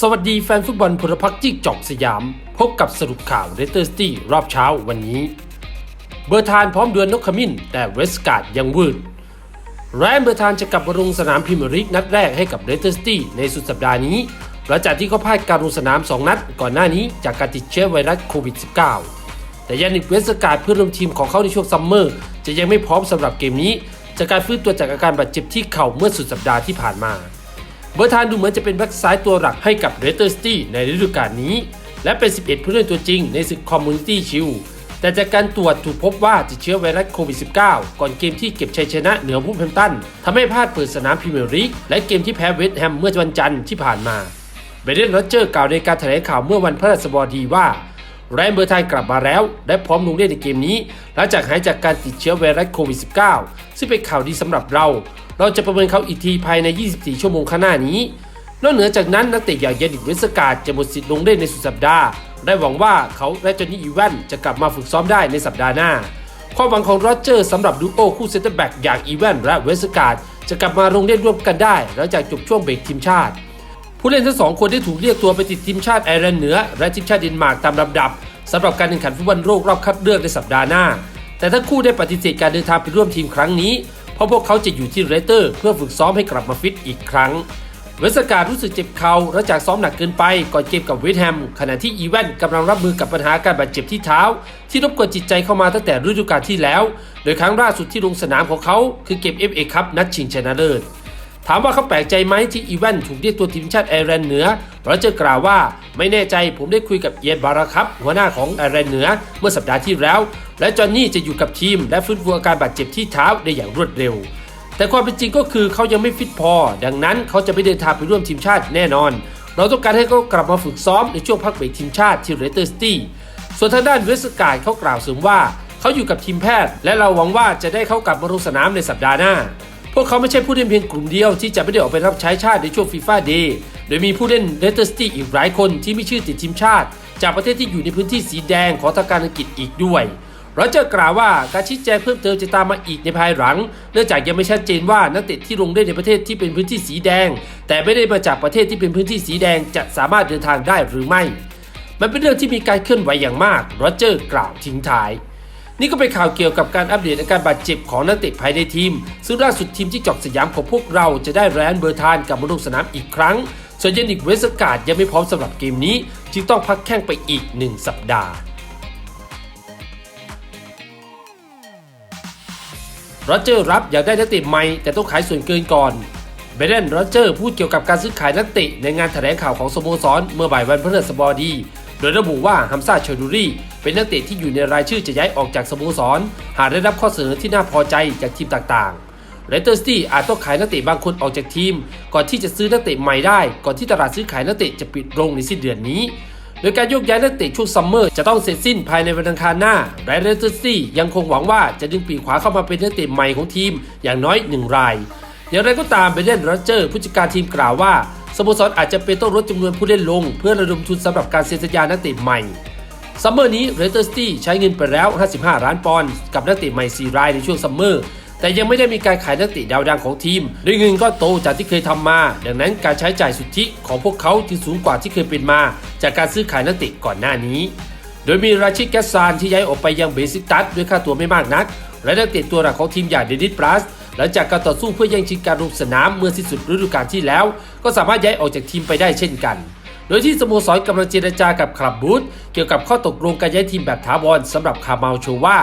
สวัสดีแฟนฟุตบอลพลพรรคจิกจอกสยาม พบกับสรุปข่าวเรเตอร์สตี้รอบเช้าวันนี้ เบอร์ธานพร้อมดวลนกขมิ้น แต่เวสการ์ดยังวืดแรนเบอร์ธานจะกลับมาลงสนามพรีเมียร์ลีกนัดแรกให้กับเรเตอร์สตี้ในสุดสัปดาห์นี้ หลังจากที่เขาพลาดการลงสนาม 2 นัดก่อนหน้านี้จากการติดเชื้อไวรัสโควิด -19 แต่ยานิกเวสการ์ดเพื่อนร่วมทีมของเขาในช่วงซัมเมอร์จะยังไม่พร้อมสำหรับเกมนี้ จากการฟื้นตัวจากอาการบาดเจ็บที่เข่าเมื่อสุดสัปดาห์ที่ผ่านมา เบอร์ธานดูเหมือนจะเป็นแบ็กซ้ายตัวหลักให้กับเรเตอร์สตี้ในฤดูกาลนี้ และเป็น 11 ผู้เล่นตัวจริงในศึกคอมมูนิตี้ชิลแต่จากการตรวจถูกพบว่าติดเชื้อไวรัสโควิด -19 ก่อนเกมที่เก็บชัยชนะเหนือผู้แพมตันทำให้พลาดเปิดสนามพรีเมียร์ลีกและเกมที่แพ้เวสต์แฮมเมื่อวันจันทร์ที่ผ่านมาเบเดนโรเจอร์กล่าวในการแถลงข่าวเมื่อวันพฤหัสบดีว่าแรนเบอร์ไทยกลับมาแล้ว และพร้อมลงเล่นในเกมนี้ หลังจากหายจากการติดเชื้อไวรัสโควิด -19 ซึ่งเป็นข่าวดีสำหรับเรา เราจะประเมินเขาอีกทีภายใน 24 ชั่วโมงข้างหน้านี้ นอกเหนือจากนั้นนักเตะอย่างเยนิกเวสกาดจะหมดสิทธิ์ลงเล่นในสุดสัปดาห์ ได้หวังว่าเขาและจอห์นนี่อีแวนจะกลับมาฝึกซ้อมได้ในสัปดาห์หน้า ความหวังของโรเจอร์สำหรับดูโอคู่เซนเตอร์แบ็กอย่างอีแวนและเวสกาดจะกลับมาลงเล่นร่วมกันได้หลังจากจบช่วงเบรกทีมชาติ ผู้เล่นทั้งสองคนได้ถูกเรียกตัวไปติดทีมชาติไอร์แลนด์เหนือและทีมชาติเดนมาร์กตามลำดับสำหรับการแข่งขันฟุตบอลโลกรอบคัดเลือกในสัปดาห์หน้า แต่ทั้งคู่ได้ปฏิเสธการเดินทางไปร่วมทีมครั้งนี้ ราะพวกเขาจะอยู่ที่เรเตอร์ เพื่อฝึกซ้อมให้กลับมาฟิตอีกครั้ง เวสการ์รู้สึกเจ็บเข่าหลังจากซ้อมหนักเกินไปก่อนเกมกับวิทแฮม ขณะที่อีแวนกำลังรับมือกับปัญหาการบาดเจ็บที่เท้า ที่รบกวนจิตใจเข้ามาตั้งแต่ฤดูกาลที่แล้ว โดยครั้งล่าสุดที่ลงสนามของเขาคือเกม FA คัพนัดชิงชนะเลิศ ถามว่าเขาแปลกใจไหมที่อีแวนถูกเรียกตัวทีมชาติไอร์แลนด์เหนือโรเจอร์กล่าวว่าไม่แน่ใจผมได้คุยกับเอียนบาราคับ หัวหน้าของไอร์แลนด์เหนือเมื่อสัปดาห์ที่แล้ว และจอห์นนี่จะอยู่กับทีม และฟื้นฟูอาการบาดเจ็บที่เท้าได้อย่างรวดเร็ว แต่ความเป็นจริงก็คือเขายังไม่ฟิตพอ ดังนั้นเขาจะไม่เดินทางไปร่วมทีมชาติแน่นอน เราต้องการให้เขากลับมาฝึกซ้อมในช่วงพักเบรกทีมชาติที่เรเตอร์สตี้ส่วนทางด้านเวสการ์เขากล่าวเสริมว่าเขาอยู่กับทีมแพทย์ และเราหวังว่าจะได้เขากลับมาลงสนามในสัปดาห์หน้า พวกเขาไม่ใช่ผู้เล่นเพียงกลุ่มเดียวที่จะไม่ได้ออกไปรับใช้ชาติในช่วงฟีฟ่าเดย์โดยมีผู้เล่นเลสเตอร์ซิตี้อีกหลายคนที่มีชื่อติดทีมชาติ จากประเทศที่อยู่ในพื้นที่สีแดงของทางการอังกฤษอีกด้วยโรเจอร์กล่าวว่าการชี้แจงเพิ่มเติมจะตามมาอีกในภายหลัง เนื่องจากยังไม่ชัดเจนว่านักเตะที่ลงเล่นในประเทศที่เป็นพื้นที่สีแดง แต่ไม่ได้มาจากประเทศที่เป็นพื้นที่สีแดงจะสามารถเดินทางได้หรือไม่ มันเป็นเรื่องที่มีการเคลื่อนไหวอย่างมากโรเจอร์กล่าวทิ้งท้าย นี่ก็เป็นข่าวเกี่ยวกับการอัปเดตอาการบาดเจ็บของนักเตะภายในทีม ซึ่งล่าสุดทีมที่จอกสยามของพวกเราจะได้แรนเบอร์ทานกลับมาลงสนามอีกครั้ง ส่วนเยนิกเวสกาดยังไม่พร้อมสำหรับเกมนี้ จึงต้องพักแข้งไปอีก 1 สัปดาห์โรเจอร์รับอยากได้นักเตะใหม่แต่ต้องขายส่วนเกินก่อนเบรนโรเจอร์พูดเกี่ยวกับการซื้อขายนักเตะในงานแถลงข่าวของสโมสรเมื่อบ่ายวันพฤหัสบดี โดยระบุว่าฮัมซาเชอร์ดูรี่ เป็นนักเตะที่อยู่ในรายชื่อจะย้ายออกจากสโมสร หากได้รับข้อเสนอที่น่าพอใจจากทีมต่างๆเรเตอร์สตี้อาจต้องขายนักเตะบางคนออกจากทีม ก่อนที่จะซื้อนักเตะใหม่ได้ ก่อนที่ตลาดซื้อขายนักเตะจะปิดลงในสิ้นเดือนนี้โดยการโยกย้ายนักเตะช่วงซัมเมอร์จะต้องเสร็จสิ้นภายในวันอังคารหน้าและเรเตอร์สตี้ยังคงหวังว่าจะดึงปีกขวาเข้ามาเป็นนักเตะใหม่ของทีมอย่างน้อยหนึ่งราย อย่างไรก็ตามเบรเดนโรเจอร์ผู้จัดการทีมกล่าวว่าสโมสรอาจจะเป็นต้องลดจำนวนผู้เล่นลง เพื่อระดมทุนสำหรับการเซ็นสัญญานักเตะใหม่ ซัมเมอร์นี้เรเตอร์สตี้ใช้เงินไปแล้ว 55 ล้านปอนด์กับนักเตะใหม่ 4 รายในช่วงซัมเมอร์ แต่ยังไม่ได้มีการขายนักเตะดาวดังของทีมด้วยเงินก็โตจากที่เคยทำมา ดังนั้นการใช้จ่ายสุทธิของพวกเขาที่สูงกว่าที่เคยเป็นมา จากการซื้อขายนักเตะก่อนหน้านี้ โดยมีราชิดแกสซานที่ย้ายออกไปยังเบซิกตัสด้วยค่าตัวไม่มากนัก และนักเตะตัวหลักของทีมอย่างเดนิสปลัสหลังจากการต่อสู้เพื่อแย่งชิงการลงสนามเมื่อสิ้นสุดฤดูกาลที่แล้ว ก็สามารถย้ายออกจากทีมไปได้เช่นกัน โดยที่สโมสรกำลังเจรจากับคลับบูธเกี่ยวกับข้อตกลงการย้ายทีมแบบถาวรสำหรับคาร์มาลโชว่า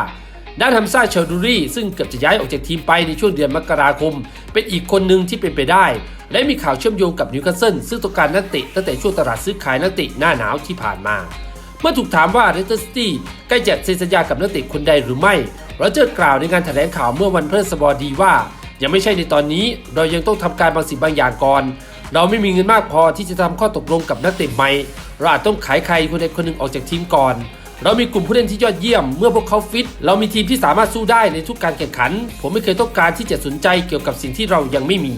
ด้านฮัมซาเชลดูรี่ซึ่งเกือบจะย้ายออกจากทีมไปในช่วงเดือนมกราคม เป็นอีกคนหนึ่งที่เป็นไปได้ และมีข่าวเชื่อมโยงกับนิวคาสเซิลซึ่งต้องการนักเตะตั้งแต่ช่วงตลาดซื้อขายนักเตะหน้าหนาวที่ผ่านมา เมื่อถูกถามว่าเรสเตอร์ซิตี้ใกล้จะเซ็นสัญญากับนักเตะคนใดหรือไม่โรเจอร์กล่าวในงานแถลงข่าวเมื่อวันพฤหัสบดีว่า ยังไม่ใช่ในตอนนี้เรายังต้องทำการบางสิ่งบางอย่างก่อน เราไม่มีเงินมากพอที่จะทำข้อตกลงกับนักเตะใหม่เราอาจต้องขายใครคนใดคนหนึ่งออกจากทีมก่อน เรามีกลุ่มผู้เล่นที่ยอดเยี่ยม เมื่อพวกเขาฟิต เรามีทีมที่สามารถสู้ได้ในทุกการแข่งขัน ผมไม่เคยต้องการที่จะสนใจเกี่ยวกับสิ่งที่เรายังไม่มี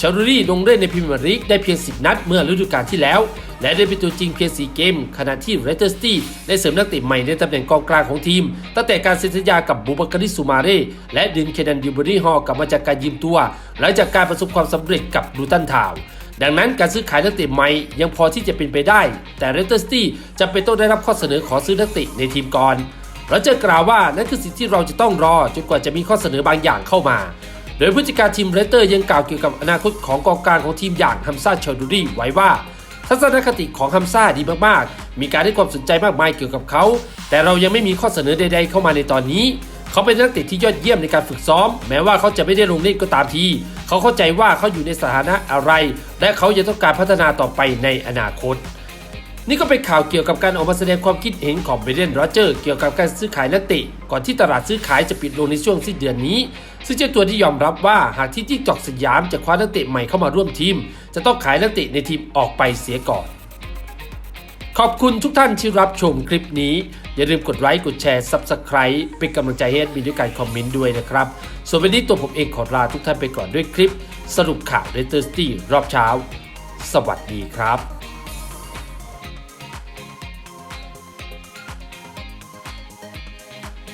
ชารูรี่ลงเล่นในพรีเมียร์ลีกได้เพียง 10 นัดเมื่อฤดูกาลที่แล้ว และได้เป็นตัวจริงเพียง 4 เกม ขณะที่เรเตอร์สตี้ได้เสริมนักเตะใหม่ในตำแหน่งกองกลางของทีม ตั้งแต่การเซ็นสัญญากับบูบาการิสุมาเร่และดึงเคนันดิวเบอรี่ฮอกลับมาจากการยืมตัว หลังจากการประสบความสำเร็จกับลูตันทาว ดังนั้นการซื้อขายนักเตะใหม่ยังพอที่จะเป็นไปได้ แต่เรสเตอร์ซิตี้จะเป็นต้องได้รับข้อเสนอขอซื้อนักเตะในทีมก่อนเราจะกล่าวว่านั่นคือสิ่งที่เราจะต้องรอจนกว่าจะมีข้อเสนอบางอย่างเข้ามา โดยผู้จัดการทีมเรสเตอร์ยังกล่าวเกี่ยวกับอนาคตของกองกลางของทีมอย่างฮัมซาเชาดูรีไว้ว่า ทัศนคติของฮัมซาดีมากๆ มีการให้ความสนใจมากมายเกี่ยวกับเขา แต่เรายังไม่มีข้อเสนอใด ๆ เข้ามาในตอนนี้ เขาเป็นนักเตะที่ยอดเยี่ยมในการฝึกซ้อม แม้ว่าเขาจะไม่ได้ลงเล่นก็ตามที เขาเข้าใจว่าเขาอยู่ในสถานะอะไร และเขายังต้องการพัฒนาต่อไปในอนาคต นี่ก็เป็นข่าวเกี่ยวกับการออกมาแสดงความคิดเห็นของเบรเดนโรเจอร์เกี่ยวกับการซื้อขายนักเตะก่อนที่ตลาดซื้อขายจะปิดลงในช่วงสิ้นเดือนนี้ ซึ่งเจ้าตัวที่ยอมรับว่าหากที่ที่จอกสยามจะคว้านักเตะใหม่เข้ามาร่วมทีม จะต้องขายนักเตะในทีมออกไปเสียก่อน ขอบคุณทุกท่านที่รับชมคลิปนี้ อย่าลืมกดไลค์กดแชร์ Subscribe เป็นกำลังใจให้มีด้วยการคอมเมนต์ด้วยนะครับ ส่วนวันนี้ตัวผมเองขอลาทุกท่านไปก่อนด้วยคลิป สรุปข่าวเรเตอร์สตี้รอบเช้า สวัสดีครับ